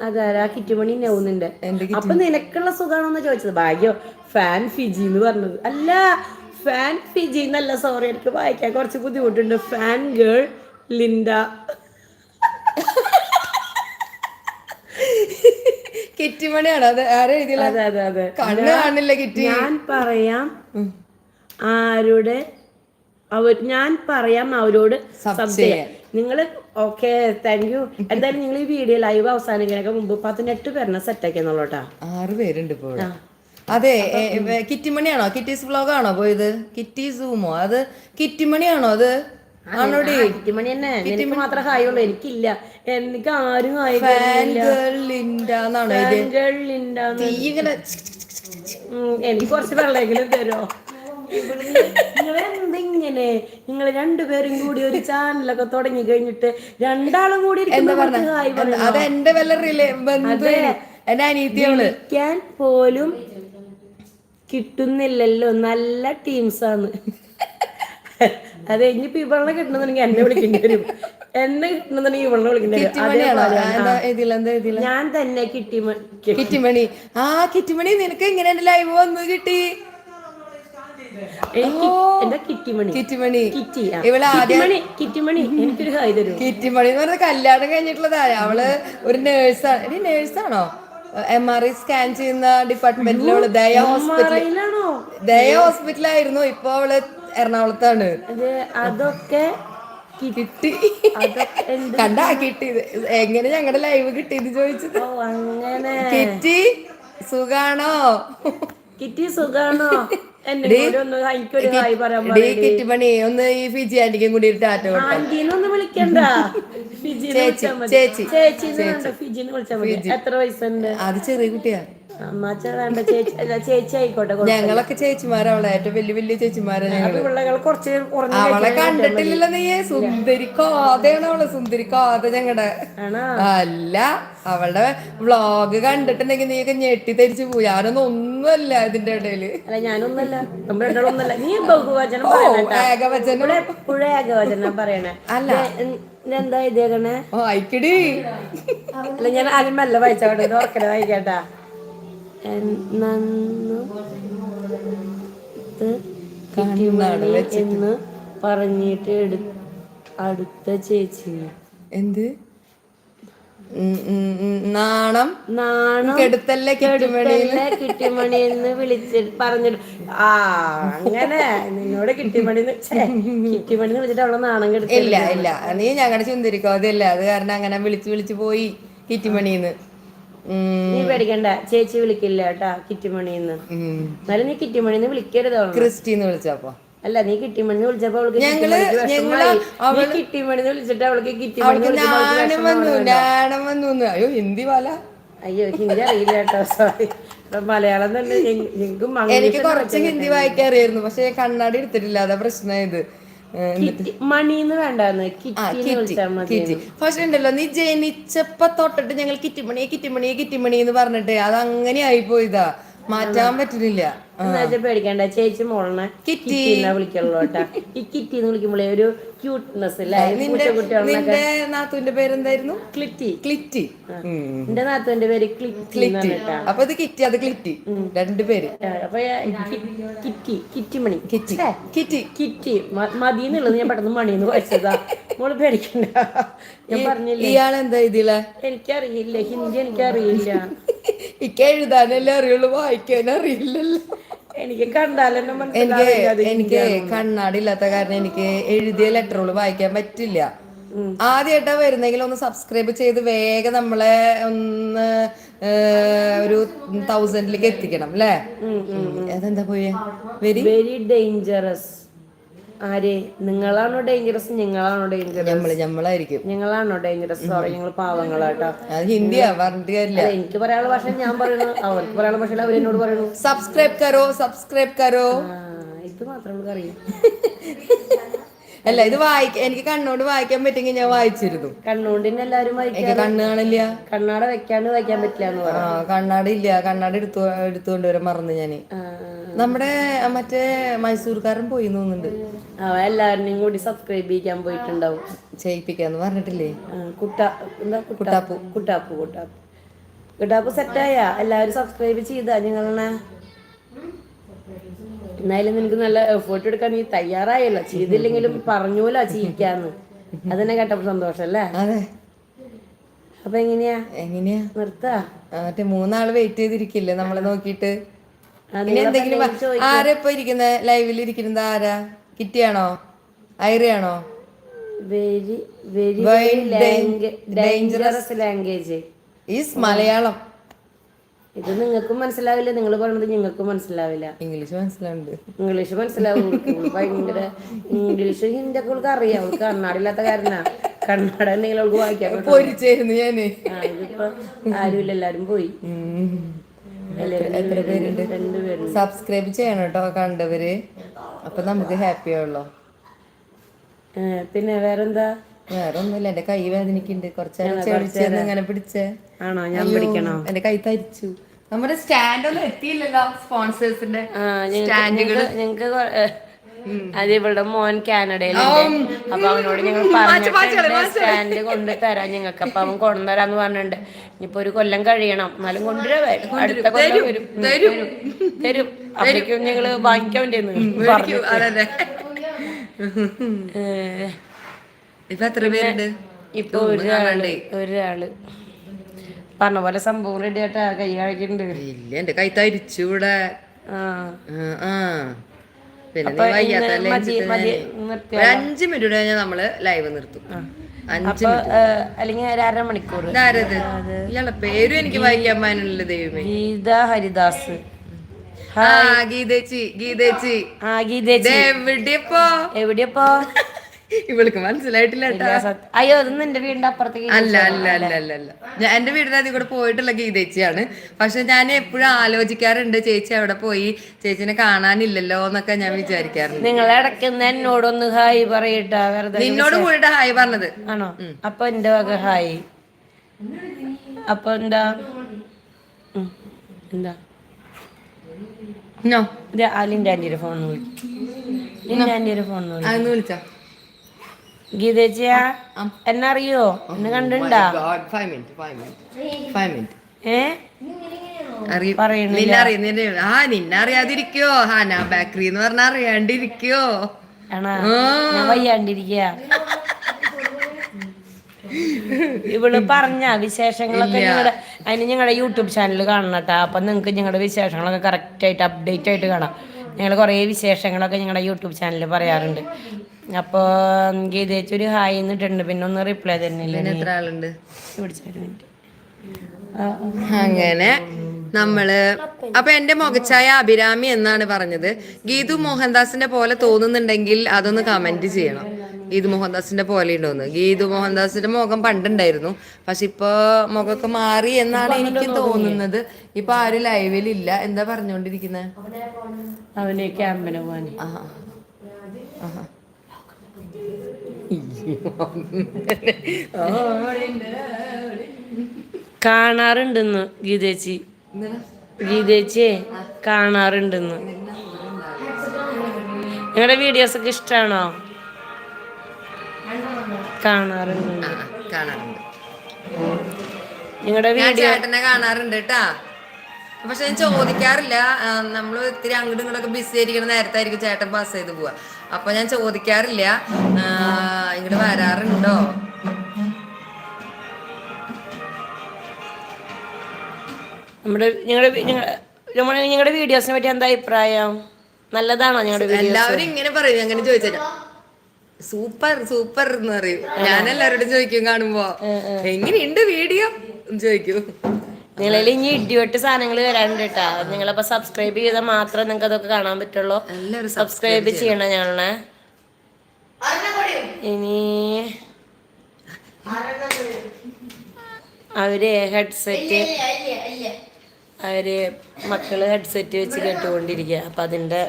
അതാരാ കിറ്റുമണി നെവുന്നുണ്ട് എന്റെ അപ്പൊ നിനക്കുള്ള സുഖാണോന്ന് ചോദിച്ചത്? ഭാഗ്യോ ഫാൻ ഫിജി എന്ന് പറഞ്ഞത്. അല്ല ഫാൻ ഫിജി എന്നല്ല സോറി എനിക്ക് വായിക്കാൻ കുറച്ച് ബുദ്ധിമുട്ടുണ്ട്. ഫാൻ ഗേൾ ലിൻഡ കിറ്റുമണിയാണോ അത് ആരാ അതെ അതെ കണ്ണ് കാണില്ല കിറ്റി. ഞാൻ പറയാം ആരുടെ അവർ ഞാൻ പറയാം അവരോട് സബ് ചെയ്യാൻ. നിങ്ങൾ ഓക്കെ താങ്ക് യു എന്തായാലും നിങ്ങൾ ഈ വീഡിയോ ലൈവ് അവസാനിക്കാനൊക്കെ മുമ്പ് പതിനെട്ട് പേരിനെ സെറ്റാക്കി എന്നുള്ളൂട്ടാ ആറ് പേരുണ്ട് ഇപ്പോൾ. അതെ കിറ്റിമണിയാണോ? കിറ്റീസ് വ്ലോഗ് ആണോ പോയത്? കിറ്റി സൂമോ? അത് കിറ്റിമണിയാണോ അത്? ആണോടി? കിറ്റിമണി തന്നെ. എനിക്ക് മാത്രമേ ഹായ് ഉള്ളൂ എനിക്കില്ല. എനിക്ക് ആരും ഹായ് ഇങ്ങനെ എനിക്ക് കുറച്ച് വെള്ളമെങ്കിലും തരുമോ നിങ്ങൾ എന്തിങ്ങനെ നിങ്ങൾ രണ്ടുപേരും കൂടി ഒരു ചാനലൊക്കെ തുടങ്ങി കഴിഞ്ഞിട്ട് രണ്ടാളും കൂടി എന്താ ഇരിക്കുമ്പോൾ പറഞ്ഞ ഹായ് അത് എന്റെ വല്ല റിലേ ബന്ധു എന്റെ അനീത്തിയവൾ പോലും കിട്ടുന്നില്ലല്ലോ. നല്ല ടീംസാണ്. അതെ ഇനിയിപ്പോ ഇവളെ കിട്ടണമെന്നുണ്ടെങ്കിൽ എന്നെ വിളിക്കേണ്ടി വരും. എന്നെ കിട്ടണമെന്നുണ്ടെങ്കിൽ ഇവളെ വിളിക്കേണ്ടി ഞാൻ തന്നെ കിട്ടിമണി. കിറ്റിമണി ആ കിട്ടിമണി നിനക്ക് എങ്ങനെ ലൈവ് വന്നു കിട്ടി. കിറ്റിമണി? എനിക്കൊരു ഹായ് തരൂ. കിറ്റിമണി എന്ന് പറഞ്ഞ കല്യാണം കഴിഞ്ഞിട്ടുള്ളതാ. അവൾ ഒരു നേഴ്സാണ് നേഴ്സാണോ എം ആർ ഐ സ്കാൻ ചെയ്യുന്ന ഡിപ്പാർട്ട്മെന്റിലുള്ള ദയ ഹോസ്പിറ്റൽ ദയ ഹോസ്പിറ്റലായിരുന്നു ഇപ്പൊ അവൾ എറണാകുളത്താണ്. അത് അതൊക്കെ കിട്ടി. കണ്ടാ കിട്ടിയത്? എങ്ങനെ ഞങ്ങളുടെ ലൈവ് കിട്ടിയത് ചോദിച്ചത്? അങ്ങനെ. കിറ്റി സുഖാണോ? കിറ്റി സുഖാണോ? കൂടി ഒന്ന് കിറ്റിമണി ഈ ഫിജി ആന്റിക്കും കൂടി ടാറ്റ കൊടുത്തു വിളിക്കണ്ട. ചേച്ചി. ഫിജിന്ന് വിളിച്ചാൽ മതി. എത്ര വയസ്സുണ്ട്? അത് ചെറിയ കുട്ടിയാ. അമ്മാച്ച വേണ്ട ചേച്ചി അല്ല ചേച്ചി ആയിക്കോട്ടെ കുഴപ്പമില്ല. ഞങ്ങളൊക്കെ ചേച്ചിമാരാ അവളെ ഏറ്റവും വലിയ വലിയ ചേച്ചിമാരാ കണ്ടിട്ടില്ല അപ്പൊ പിള്ളകൾ കുറച്ച് അവളെ കണ്ടിട്ടില്ലല്ലോ നീ സുന്ദരി കോതയാണ് അവൾ സുന്ദരി കോത ഞങ്ങടെ. ആണോ? അല്ല അവളുടെ വ്ളോഗ് കണ്ടിട്ടുണ്ടെങ്കിൽ നീയൊക്കെ ഞെട്ടി തിരിച്ചു പോയി. ഞാനൊന്നും ഒന്നുമല്ല ഇതിന്റെ ഇടയിൽ. അല്ല ഞാനൊന്നല്ല നമ്മൾ രണ്ടാളൊന്നല്ല നീ ബഹുവചനം ഏകവചനം. ഏകവചനം പറയണേ? അല്ല. എന്താ ഇതേക്കണേ ഓ അയക്കടി. അല്ല ഞാൻ ആദ്യം മെല്ലെ വായിച്ചോട്ടെ ഓർക്കല വായിക്കട്ടാ. നന്നു എന്ന് പറഞ്ഞിട്ട് അടുത്ത ചേച്ചി എന്ത്? നാണം? നാണം കെടുത്തല്ലേ കിട്ടിമണി എന്ന് വിളിച്ചിട്ട് പറഞ്ഞിട്ട്. ആ അങ്ങനെ നിന്നോട് കിട്ടിമണി കിട്ടിമണി വിളിച്ചിട്ട് അവളെ നാണം കെടുത്തില്ല? ഇല്ല നീ ഞങ്ങളുടെ ചിന്തിരിക്കോ? അതല്ല. അത് കാരണം അങ്ങനെ വിളിച്ചു വിളിച്ചു പോയി കിറ്റുമണിന്ന് നീ പേടിക്കണ്ട. ചേച്ചി വിളിക്കില്ല കേട്ടാ കിറ്റിമണിന്ന്. എന്നാലും നീ കിറ്റിമണിന്ന് വിളിക്കരുത് ക്രിസ്റ്റിന്ന് വിളിച്ചപ്പോ. അല്ല നീ കിട്ടിമണി വിളിച്ചപ്പോ അവൾക്ക്. നീ കിട്ടിമണിന്ന് വിളിച്ചിട്ട് അവൾക്ക് വന്നു അയ്യോ ഹിന്ദി വല. അയ്യോ ഹിന്ദി അറിയില്ല കേട്ടോ സോറി മലയാളം തന്നെ എനിക്ക് കുറച്ച് ഹിന്ദി വായിക്കാൻ അറിയായിരുന്നു പക്ഷെ കണ്ണാടി എടുത്തിട്ടില്ല. അതാ പ്രശ്നമായത് മണിന്ന് വേണ്ടായിരുന്നു കിറ്റി പക്ഷെ ഉണ്ടല്ലോ നീ ജനിച്ചപ്പോ തൊട്ടിട്ട് ഞങ്ങൾ കിറ്റിമണി കിറ്റിമണി കിറ്റിമണി എന്ന് പറഞ്ഞിട്ട് അത് അങ്ങനെ ആയിപ്പോയതാ. മാറ്റാൻ പറ്റുന്നില്ല. പേടിക്കണ്ട ചേച്ചി മോളെ കിറ്റി. വിളിക്കുള്ളൂ കേട്ടാ. ഈ കിറ്റി എന്ന് വിളിക്കുമ്പോഴേ ഒരു ക്യൂട്ട്നെസ് നിന്റെ നാത്തുവിന്റെ പേരെന്തായിരുന്നു? ക്ലിറ്റി. ക്ലിറ്റി. എന്റെ നാത്തുവിന്റെ പേര് ക്ലിറ്റി അപ്പൊ ഇത് കിറ്റി അത് ക്ലിറ്റി. രണ്ടുപേര് അപ്പൊ Kitty Kitty Mani Kitty. Kitty. Kitty. മതി എന്നുള്ളത് ഞാൻ പെട്ടെന്ന് മണിന്ന് വായിച്ചതാ മോൾ പേടിക്കണ്ട. ഞാൻ പറഞ്ഞില്ലേ? ഇയാളെന്താ ഇതില എനിക്കറിയില്ല. ഹിന്ദി എനിക്കറിയില്ല. ഇക്ക എഴുതാനല്ലേ അറിയുള്ളൂ വായിക്കാൻ അറിയില്ലല്ലോ എനിക്ക് എനിക്ക് കണ്ണാടില്ലാത്ത എനിക്ക് കണ്ണാടി ഇല്ലാത്ത കാരണം എനിക്ക് എഴുതിയ ലെറ്ററുകൾ വായിക്കാൻ പറ്റില്ല. ആദ്യമായിട്ടാ വരുന്നെങ്കിൽ ഒന്ന് സബ്സ്ക്രൈബ് ചെയ്ത് വേഗം നമ്മളെ ഒന്ന് ഒരു തൗസൻഡിലേക്ക് എത്തിക്കണം അല്ലേ അതെന്താ പോയേ? വെരി? വെരി ഡേഞ്ചറസ് ആര്? നിങ്ങളാണോ ഡേഞ്ചറസ് ഞങ്ങളാണോ ഡേഞ്ചറസ് നമ്മൾ നമ്മളായിരിക്കും ഞങ്ങളാണോ ഡേഞ്ചറസ് സോറി ഞങ്ങൾ പാവങ്ങളാട്ടോ. ഹിന്ദിയാ പറഞ്ഞിട്ട് കാര്യമില്ല. എനിക്ക് പറയാനുള്ള ഭാഷ ഞാൻ പറയണു. അവർക്ക് പറയാനുള്ള ഭാഷ അവരെന്നോട് പറയണു. സബ്സ്ക്രൈബ് കരോ സബ്സ്ക്രൈബ് കരോ. ഇത് മാത്രമേ അറിയൂ. അല്ല ഇത് വായി എനിക്ക് കണ്ണോട് വായിക്കാൻ പറ്റുമെങ്കിൽ ഞാൻ വായിച്ചിരുന്നു. വായിക്കാം എനിക്ക് കണ്ണ് കാണില്ല കണ്ണാട വെക്കാണ്ട് വായിക്കാൻ പറ്റില്ല എന്ന് ആ പറഞ്ഞു കണ്ണാടി ഇല്ല കണ്ണാടി എടുത്തു എടുത്തുകൊണ്ട് വരാൻ മറന്നു ഞാൻ. നമ്മുടെ മറ്റേ മൈസൂർക്കാരൻ പോയി എന്ന് തോന്നുന്നുണ്ട്. അവ കൂടി സബ്സ്ക്രൈബ് ചെയ്യാൻ പോയിട്ടുണ്ടാവും. ചെയ്യിപ്പിക്കാന്ന് പറഞ്ഞിട്ടില്ലേ? ആ, കുട്ട എന്താ കുട്ടാപ്പു. കുട്ടാപ്പു കുട്ടാപ്പു. കുട്ടാപ്പു സെറ്റായ എല്ലാവരും സബ്സ്ക്രൈബ് ചെയ്താ നിങ്ങളെ എന്നാലും നിനക്ക് നല്ല എഫേർട്ട് എടുക്കാൻ നീ തയ്യാറായല്ലോ. ചെയ്തില്ലെങ്കിലും പറഞ്ഞൂല ചെയ്യിക്കാന്ന് അതന്നെ കേട്ടപ്പോ സന്തോഷം അല്ലേ അതെ. അപ്പൊ എങ്ങനെയാ? എങ്ങനെയാ? നിർത്താ? മറ്റേ മൂന്നാൾ വെയിറ്റ് ചെയ്തിരിക്കില്ലേ നമ്മളെ നോക്കിട്ട് എന്തെങ്കിലും. ആരാ ഇപ്പൊ ഇരിക്കുന്നത് ലൈവിൽ ഇരിക്കുന്നത് ആരാ? കിറ്റിയാണോ? ഐറിയാണോ? Very very dangerous language is Malayalam. ഇത് നിങ്ങൾക്കും മനസ്സിലാവില്ല. നിങ്ങൾ പറയുന്നത് ഞങ്ങൾക്കും മനസ്സിലാവില്ല. ഇംഗ്ലീഷ് മനസ്സിലാവുന്നുണ്ട്. ഇംഗ്ലീഷ് മനസ്സിലാവും. ഭയങ്കര ഇംഗ്ലീഷ് ഹിന്ദി ഒക്കെ അവൾക്ക് അറിയാം. അവൾക്ക് കണ്ണാടില്ലാത്ത കാരണ കണ്ണാട എന്തെങ്കിലും അവൾക്ക് വായിക്കാൻ. പൊരിച്ചായിരുന്നു ഞാൻ. ഇതിപ്പോ ആരുമില്ല. എല്ലാരും പോയി. സബ്സ്ക്രൈബ് ചെയ്യണം കേട്ടോ കണ്ടവര്. അപ്പൊ നമുക്ക് ഹാപ്പി ആവുള്ളോ. പിന്നെ വേറെന്താ? വേറെ ഒന്നുമില്ല എന്റെ കൈ വേദനിക്കുന്നുണ്ട്. കുറച്ചേരം ഇങ്ങനെ പിടിച്ചേ. ആണോ? ഞാൻ പിടിക്കണോ? എന്റെ കൈ തരിച്ചു. നമ്മുടെ സ്റ്റാൻഡ് ഒന്നും എത്തിയില്ലല്ലോ സ്പോൺസേഴ്സിന്റെ ഞങ്ങൾക്ക് ഞങ്ങൾക്ക് അത് ഇവിടെ മോൻ കാനഡയിലുണ്ട്. അപ്പൊ അവനോട് ഞങ്ങൾ പറഞ്ഞിട്ടുണ്ട് സ്റ്റാൻഡ് കൊണ്ട് തരാം ഞങ്ങൾക്ക് അപ്പൊ അവൻ കൊണ്ടുതരാന്ന് പറഞ്ഞിട്ടുണ്ട്. ഇനിയിപ്പൊ ഒരു കൊല്ലം കഴിയണം. എന്നാലും കൊണ്ടുവരാം അടുത്ത കൊല്ലം വരും. തരും. അപ്പോഴേക്കും ഞങ്ങൾ വാങ്ങിക്കാൻ വേണ്ടി അതെ ഇപ്പൊ എത്ര പേരുണ്ട്? ഇപ്പൊ ഒരാൾ ഒരാൾ. പറഞ്ഞ പോലെ സംഭവം റെഡി ആയിട്ട് കൈ കാണിക്കുന്നുണ്ട് ഇല്ല എന്റെ കൈ തരിച്ചു ഇവിടെ അഞ്ച് മിനിറ്റ് കഴിഞ്ഞാൽ നമ്മൾ ലൈവ് നിർത്തും. അല്ലെങ്കിൽ പേരും എനിക്ക് വായിക്കാൻ പാനുള്ള ദൈവമേ. ഗീത ഹരിദാസ്. ആ ഗീതേച്ചി ഗീതേച്ചി. ആ ഗീതേച്ചി. എവിടെയപ്പോ? എവിടെയപ്പോ? ഇവൾക്ക് മനസ്സിലായിട്ടില്ല. അയ്യോ അതൊന്നും എന്റെ വീടിന്റെ അപ്പുറത്തേക്ക് അല്ല അല്ല അല്ല അല്ല അല്ല. ഞാൻ എന്റെ വീടിന്റെ അതിൽ കൂടെ പോയിട്ടുള്ള ഗീതേച്ചിയാണ്. പക്ഷെ ഞാൻ എപ്പോഴും ആലോചിക്കാറുണ്ട് ചേച്ചി അവിടെ പോയി ചേച്ചിനെ കാണാനില്ലല്ലോ എന്നൊക്കെ ഞാൻ വിചാരിക്കാറുണ്ട്. നിങ്ങൾ ഇടയ്ക്ക് എന്നോടൊന്ന് ഹായ് പറയട്ടാ വെറുതെ നിന്നോട് കൂടെ ഹായ് പറഞ്ഞത്. ആണോ? അപ്പൊ എന്റെ വക ഹായ്. അപ്പൊ എന്താ? എന്താ? അലിന്റെ ആന്റിയുടെ ഫോൺ വിളിക്കും ആന്റിയുടെ ഫോൺ വിളിച്ചോ. ഗീതേച്ചിയാ എന്നെ അറിയോ. എന്നെ കണ്ടിണ്ടാ ആ നിന്നെ അറിയാതിരിക്കോ. ഹാന ബേക്കറി എന്ന് പറഞ്ഞാ അറിയാണ്ടിരിക്കോ. ആണാ? ഞാൻ വയ്യാണ്ടിരിക്ക. ഇവൾ പറഞ്ഞ വിശേഷങ്ങളൊക്കെ ഞങ്ങളുടെ അതിന് ഞങ്ങളുടെ യൂട്യൂബ് ചാനൽ കാണണം കേട്ടോ. അപ്പൊ നിങ്ങൾക്ക് ഞങ്ങളുടെ വിശേഷങ്ങളൊക്കെ കറക്റ്റ് ആയിട്ട് അപ്ഡേറ്റ് ആയിട്ട് കാണാം. ഞങ്ങൾ കുറേ വിശേഷങ്ങളൊക്കെ ഞങ്ങളുടെ യൂട്യൂബ് ചാനലിൽ പറയാറുണ്ട്. അപ്പോൾ ഗീതേച്ചി ഒരു ഹായ് എന്നിട്ടുണ്ട്. പിന്നെ ഒന്ന് റിപ്ലൈ തരുന്നില്ല പിന്നെ എത്ര ആളുണ്ട്? അങ്ങനെ നമ്മൾ അപ്പൊ എന്റെ മുഖച്ചായ അഭിരാമി എന്നാണ് പറഞ്ഞത്. ഗീതു മോഹൻദാസിന്റെ പോലെ തോന്നുന്നുണ്ടെങ്കിൽ അതൊന്ന് കമന്റ് ചെയ്യണം. ഗീതു മോഹൻദാസിന്റെ പോലെ ഉണ്ടോന്ന്. ഗീതു മോഹൻദാസിന്റെ മുഖം പണ്ടുണ്ടായിരുന്നു. പക്ഷെ ഇപ്പൊ മുഖമൊക്കെ മാറി എന്നാണ് എനിക്ക് തോന്നുന്നത്. ഇപ്പൊ ആരും ലൈവിലില്ല എന്താ പറഞ്ഞോണ്ടിരിക്കുന്നത് അവന് ക്യാമ്പിന് പോവാൻ ആഹാ. ആഹാ. കാണാറുണ്ടെന്ന് ഗീതേച്ചി. ഗീതേച്ചിയെ കാണാറുണ്ടെന്ന്. നിങ്ങളുടെ വീഡിയോസ് ഒക്കെ ഇഷ്ടമാണോ കാണാറുണ്ട് കാണാറുണ്ട്. നിങ്ങളുടെ വീഡിയോ കാണാറുണ്ട് കേട്ടാ. പക്ഷെ ഞാൻ ചോദിക്കാറില്ല. നമ്മൾ ഇത്തിരി അങ്ങോട്ടും ഇങ്ങോട്ടൊക്കെ ബിസി ആയിരിക്കുന്ന നേരത്തായിരിക്കും ചേട്ടൻ പാസ് ചെയ്ത് പോവാ. അപ്പൊ ഞാൻ ചോദിക്കാറില്ല. ഇങ്ങോട്ട് വരാറുണ്ടോ? നമ്മുടെ നിങ്ങളുടെ നമ്മുടെ നിങ്ങളുടെ വീഡിയോസിനെ പറ്റി എന്താ അഭിപ്രായം? നല്ലതാണോ ഞങ്ങളുടെ എല്ലാവരും ഇങ്ങനെ പറയും. അങ്ങനെ ചോദിച്ചാൽ സൂപ്പർ സൂപ്പർ എന്ന് പറയും. ഞാൻ എല്ലാവരോടും ചോദിക്കും കാണുമ്പോ എങ്ങനെയുണ്ട് വീഡിയോ? ചോദിക്കും. നിങ്ങളിൽ ഇനി ഇടിവെട്ട് സാധനങ്ങൾ വരാനുണ്ട് കേട്ടാ. നിങ്ങളപ്പോ സബ്സ്ക്രൈബ് ചെയ്താൽ മാത്രമേ നിങ്ങൾക്ക് അതൊക്കെ കാണാൻ പറ്റുള്ളൂ. സബ്സ്ക്രൈബ് ചെയ്യണം. ഞങ്ങളെ. ഇനി അവർ ഹെഡ്സെറ്റ് അവർ മക്കൾ ഹെഡ്സെറ്റ് വെച്ച് കേട്ടുകൊണ്ടിരിക്കുക അപ്പൊ അതിന്റെ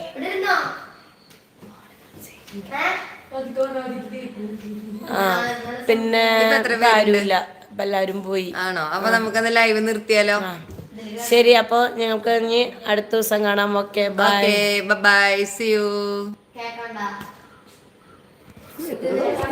ആ പിന്നെ കാര്യമില്ല. അപ്പൊ എല്ലാവരും പോയി. ആണോ? അപ്പൊ നമുക്കത് ലൈവ് നിർത്തിയാലോ? ശരി അപ്പൊ ഞങ്ങൾക്ക് ഇനി അടുത്ത ദിവസം കാണാം. Okay bye bye see you കേക്കണ്ട.